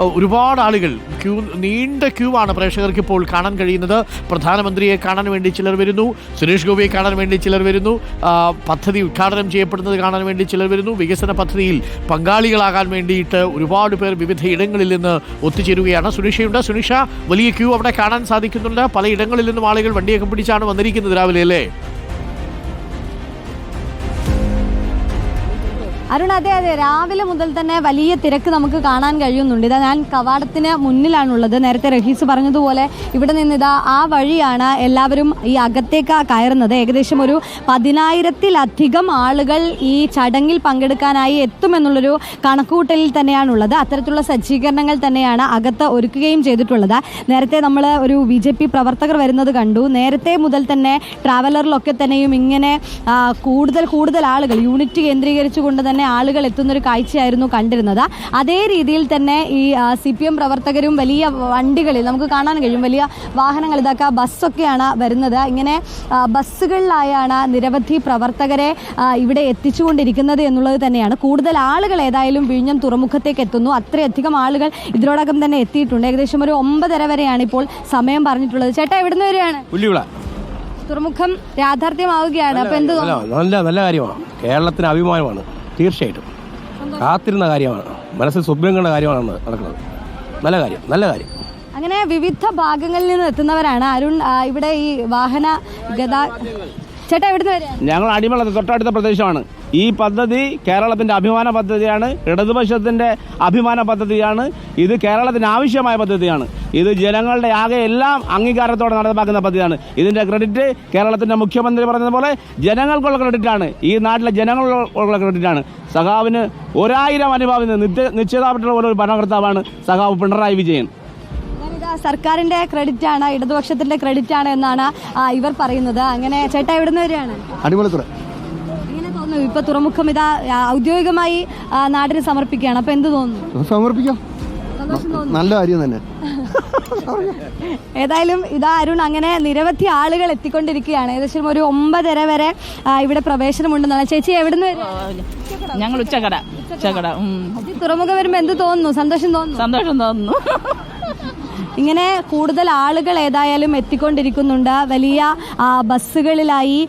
ഒരുപാട് ആളുകൾ ക്യൂ നീണ്ട ക്യൂ ആണ് പ്രേക്ഷകർക്ക് ഇപ്പോൾ കാണാൻ കഴിയുന്നത്. പ്രധാനമന്ത്രിയെ കാണാൻ വേണ്ടി ചിലർ വരുന്നു. സുരേഷ് ഗോപിയെ കാണാൻ വേണ്ടി ചിലർ വരുന്നു. പദ്ധതി ഉദ്ഘാടനം ചെയ്യപ്പെടുന്നത് കാണാൻ വേണ്ടി ചിലർ വരുന്നു. വികസന പദ്ധതിയിൽ പങ്കാളികളാകാൻ വേണ്ടിയിട്ട് ഒരുപാട് പേർ വിവിധ ഇടങ്ങളിൽ നിന്ന് ഒത്തുചേരുകയാണ്. സുനിഷയുണ്ട്. സുനിഷ വലിയ ക്യൂ അവിടെ കാണാൻ സാധിക്കുന്നുണ്ട്. പല ഇടങ്ങളിൽ നിന്നും ആളുകൾ വണ്ടിയൊക്കെ പിടിച്ചാണ് വന്നിരിക്കുന്നത് രാവിലെ അല്ലേ? അരുൺ അതെ അതെ. രാവിലെ മുതൽ തന്നെ വലിയ തിരക്ക് നമുക്ക് കാണാൻ കഴിയുന്നുണ്ട്. ഇതാ ഞാൻ കവാടത്തിന് മുന്നിലാണുള്ളത്. നേരത്തെ റഹീസ് പറഞ്ഞതുപോലെ ഇവിടെ നിന്ന് ഇതാ ആ വഴിയാണ് എല്ലാവരും ഈ അകത്തേക്ക് കയറുന്നത്. ഏകദേശം ഒരു പതിനായിരത്തിലധികം ആളുകൾ ഈ ചടങ്ങിൽ പങ്കെടുക്കാനായി എത്തുമെന്നുള്ളൊരു കണക്കുകൂട്ടലിൽ തന്നെയാണുള്ളത്. അത്തരത്തിലുള്ള സജ്ജീകരണങ്ങൾ തന്നെയാണ് അകത്ത് ഒരുക്കുകയും ചെയ്തിട്ടുള്ളത്. നേരത്തെ നമ്മൾ ഒരു ബി ജെ പി പ്രവർത്തകർ വരുന്നത് കണ്ടു. നേരത്തെ മുതൽ തന്നെ ട്രാവലറിലൊക്കെ തന്നെയും ഇങ്ങനെ കൂടുതൽ കൂടുതൽ ആളുകൾ യൂണിറ്റ് കേന്ദ്രീകരിച്ചുകൊണ്ട് തന്നെ ആളുകൾ എത്തുന്നൊരു കാഴ്ചയായിരുന്നു കണ്ടിരുന്നത്. അതേ രീതിയിൽ തന്നെ ഈ സി പി എം പ്രവർത്തകരും വലിയ വണ്ടികളിൽ നമുക്ക് കാണാൻ കഴിയും. വലിയ വാഹനങ്ങൾ ഇതൊക്കെ ബസ്സൊക്കെയാണ് വരുന്നത്. ഇങ്ങനെ ബസ്സുകളിലായാണ് നിരവധി പ്രവർത്തകരെ ഇവിടെ എത്തിച്ചുകൊണ്ടിരിക്കുന്നത് എന്നുള്ളത് തന്നെയാണ്. കൂടുതൽ ആളുകൾ ഏതായാലും വിഴിഞ്ഞം തുറമുഖത്തേക്ക് എത്തുന്നു. അത്രയധികം ആളുകൾ ഇതിനോടകം തന്നെ എത്തിയിട്ടുണ്ട്. ഏകദേശം ഒരു ഒമ്പതര വരെയാണ് ഇപ്പോൾ സമയം പറഞ്ഞിട്ടുള്ളത്. ചേട്ടാ എവിടുന്ന് പുല്ലിവിള തുറമുഖം യാഥാർത്ഥ്യമാവുകയാണ്. അപ്പൊ എന്ത് നല്ല നല്ല കാര്യമാണ്. കേരളത്തിന് അഭിമാനമാണ്. തീർച്ചയായിട്ടും. കാത്തിരുന്ന കാര്യമാണ്. മനസ്സിൽ സ്വപ്നങ്ങളുടെ കാര്യമാണ് നടക്കുന്നത്. നല്ല കാര്യം നല്ല കാര്യം. അങ്ങനെ വിവിധ ഭാഗങ്ങളിൽ നിന്ന് എത്തുന്നവരാണ്. അരുൺ ഇവിടെ ഈ വാഹന ഗതാ ചേട്ടാ എവിടുന്ന് വരികയാണ് ഞങ്ങൾ അടിമളത്ത് തൊട്ടടുത്ത പ്രദേശമാണ്. ഈ പദ്ധതി കേരളത്തിന്റെ അഭിമാന പദ്ധതിയാണ് ഇടതുപക്ഷത്തിന്റെ അഭിമാന പദ്ധതിയാണ് ഇത് കേരളത്തിന് ആവശ്യമായ പദ്ധതിയാണ്. ഇത് ജനങ്ങളുടെ ആകെ എല്ലാം അംഗീകാരത്തോടെ നടപ്പാക്കുന്ന പദ്ധതിയാണ്. ഇതിന്റെ ക്രെഡിറ്റ് കേരളത്തിന്റെ മുഖ്യമന്ത്രി പറഞ്ഞതുപോലെ ജനങ്ങൾക്കുള്ള ക്രെഡിറ്റാണ് ഈ നാട്ടിലെ ജനങ്ങൾക്കുള്ള ക്രെഡിറ്റാണ് സഖാവിന് ഒരായിരം അനുഭാവിന് നിത്യ നിശ്ചിതമായിട്ടുള്ള ഒരു ഭരണകർത്താവാണ് സഖാവ് പിണറായി വിജയൻ. സർക്കാരിന്റെ ക്രെഡിറ്റ് ആണ് ഇടതുപക്ഷത്തിന്റെ ക്രെഡിറ്റ് ആണ് എന്നാണ് ഇവർ പറയുന്നത്. അങ്ങനെ ചേട്ടാ എവിടുന്ന് വരികയാണ്? അടിമലത്തുറ. ഇപ്പൊ തുറമുഖം ഇതാ ഔദ്യോഗികമായി നാടിന് സമർപ്പിക്കുകയാണ്. അപ്പൊ എന്ത് തോന്നുന്നു? സമർപ്പിക്കാം. നല്ല കാര്യം തന്നെ. ഏതായാലും ഇതാ അരുൺ അങ്ങനെ നിരവധി ആളുകൾ എത്തിക്കൊണ്ടിരിക്കുകയാണ്. ഏകദേശം ഒരു ഒമ്പതര വരെ ഇവിടെ പ്രവേശനമുണ്ടെന്നാണ് ചേച്ചി എവിടുന്ന് ഞങ്ങൾ ഉച്ചക്കട ഉച്ചക്കട തുറമുഖം വരുമ്പോ എന്ത് തോന്നുന്നു? സന്തോഷം തോന്നുന്നു? സന്തോഷം തോന്നുന്നു. ഇങ്ങനെ കൂടുതൽ ആളുകൾ ഏതായാലും എത്തിക്കൊണ്ടിരിക്കുന്നുണ്ട്. വലിയ ബസ്സുകളിലായി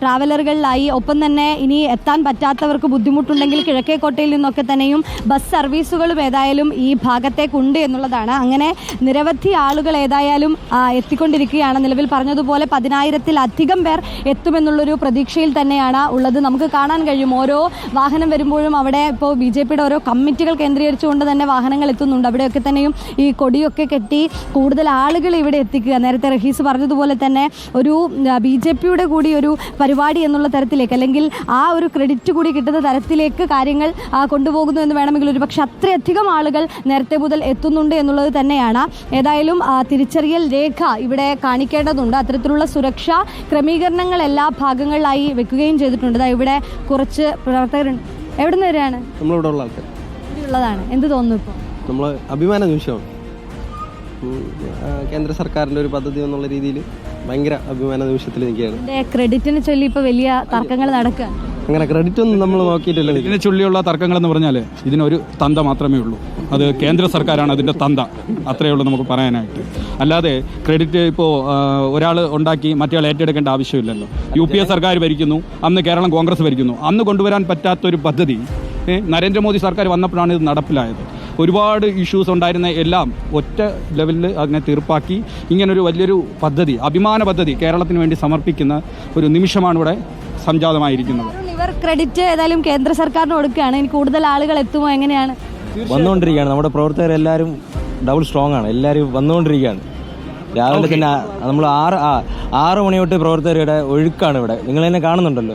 ട്രാവലറുകളിലായി. ഒപ്പം തന്നെ ഇനി എത്താൻ പറ്റാത്തവർക്ക് ബുദ്ധിമുട്ടുണ്ടെങ്കിൽ കിഴക്കേക്കോട്ടയിൽ നിന്നൊക്കെ തന്നെയും ബസ് സർവീസുകളും ഏതായാലും ഈ ഭാഗത്തേക്കുണ്ട് എന്നുള്ളതാണ്. അങ്ങനെ നിരവധി ആളുകൾ ഏതായാലും എത്തിക്കൊണ്ടിരിക്കുകയാണ്. നിലവിൽ പറഞ്ഞതുപോലെ പതിനായിരത്തിലധികം പേർ എത്തുമെന്നുള്ളൊരു പ്രതീക്ഷയിൽ തന്നെയാണ് ഉള്ളത്. നമുക്ക് കാണാൻ കഴിയും. ഓരോ വാഹനം വരുമ്പോഴും അവിടെ ഇപ്പോൾ ബി ജെ പിയുടെ ഓരോ കമ്മിറ്റികൾ കേന്ദ്രീകരിച്ചുകൊണ്ട് തന്നെ വാഹനങ്ങൾ എത്തുന്നുണ്ട്. അവിടെയൊക്കെ തന്നെയും ഈ കൊടിയൊക്കെ കെട്ടി കൂടുതൽ ആളുകൾ ഇവിടെ എത്തിക്കുക. നേരത്തെ റഹീസ് പറഞ്ഞതുപോലെ തന്നെ ഒരു ബി ജെ പിയുടെ കൂടി ഒരു പരിപാടി എന്നുള്ള തരത്തിലേക്ക് അല്ലെങ്കിൽ ആ ഒരു ക്രെഡിറ്റ് കൂടി കിട്ടുന്ന തരത്തിലേക്ക് കാര്യങ്ങൾ കൊണ്ടുപോകുന്നു എന്ന് വേണമെങ്കിൽ ഒരു പക്ഷെ അത്രയധികം ആളുകൾ നേരത്തെ മുതൽ എത്തുന്നുണ്ട് എന്നുള്ളത് തന്നെയാണ്. ഏതായാലും തിരിച്ചറിയൽ രേഖ ഇവിടെ കാണിക്കേണ്ടതുണ്ട്. അത്തരത്തിലുള്ള സുരക്ഷാ ക്രമീകരണങ്ങൾ എല്ലാ ഭാഗങ്ങളിലായി വെക്കുകയും ചെയ്തിട്ടുണ്ട്. ഇവിടെ കുറച്ച് പ്രവർത്തകർ എവിടെ നിന്ന് വരികയാണ്? നമ്മളിവിടെ ഉള്ള ആൾക്കാർ ഉള്ളതാണ് എന്ത് തോന്നുന്നു ഇപ്പോൾ? നമ്മൾ അഭിമാന നിമിഷമാണ്. കേന്ദ്ര സർക്കാരിന്റെ ഒരു പദ്ധതി എന്നുള്ള രീതിയിൽ ഭയങ്കര അഭിമാന നിമിഷത്തിൽ നിൽക്കുകയാണ്. ക്രെഡിറ്റിനെ ചൊല്ലി ഇപ്പൊ വലിയ തർക്കങ്ങൾ നടക്കുക. അങ്ങനെ ക്രെഡിറ്റ് ഒന്നും നമ്മൾ നോക്കിയിട്ടില്ല. ഇതിനെ ചൊല്ലിയുള്ള തർക്കങ്ങൾ എന്ന് പറഞ്ഞാൽ ഇതിനൊരു തന്ത മാത്രമേ ഉള്ളൂ. അത് കേന്ദ്ര സർക്കാരാണ് അതിന്റെ തന്ത. അത്രയേ ഉള്ളൂ നമുക്ക് പറയാനായിട്ട്. അല്ലാതെ ക്രെഡിറ്റ് ഇപ്പോൾ ഒരാൾ ഉണ്ടാക്കി മറ്റേയാൾ ഏറ്റെടുക്കേണ്ട ആവശ്യമില്ലല്ലോ. യു പി എ സർക്കാർ ഭരിക്കുന്നു അന്ന് കേരളം കോൺഗ്രസ് ഭരിക്കുന്നു. അന്ന് കൊണ്ടുവരാൻ പറ്റാത്തൊരു പദ്ധതി നരേന്ദ്രമോദി സർക്കാർ വന്നപ്പോഴാണ് ഇത് നടപ്പിലായത്. ഒരുപാട് ഇഷ്യൂസ് ഉണ്ടായിരുന്ന എല്ലാം ഒറ്റ ലെവലിൽ അതിനെ തീർപ്പാക്കി ഇങ്ങനൊരു വലിയൊരു പദ്ധതി അഭിമാന പദ്ധതി കേരളത്തിന് വേണ്ടി സമർപ്പിക്കുന്ന ഒരു നിമിഷമാണ് ഇവിടെ സംജാതമായിരിക്കുന്നത്. ഇവർ ക്രെഡിറ്റ് ഏതായാലും കേന്ദ്ര സർക്കാരിന് കൊടുക്കുകയാണ്. ഇനി കൂടുതൽ ആളുകൾ എത്തുമോ? എങ്ങനെയാണ്? വന്നുകൊണ്ടിരിക്കുകയാണ്. നമ്മുടെ പ്രവർത്തകർ എല്ലാവരും ഡബിൾ സ്ട്രോങ് ആണ്. എല്ലാവരും വന്നുകൊണ്ടിരിക്കുകയാണ്. രാവിലെ തന്നെ നമ്മൾ ആറ് ആ ആറ് മണി തൊട്ട് പ്രവർത്തകരുടെ ഒഴുക്കാണ് ഇവിടെ. നിങ്ങൾ തന്നെ കാണുന്നുണ്ടല്ലോ.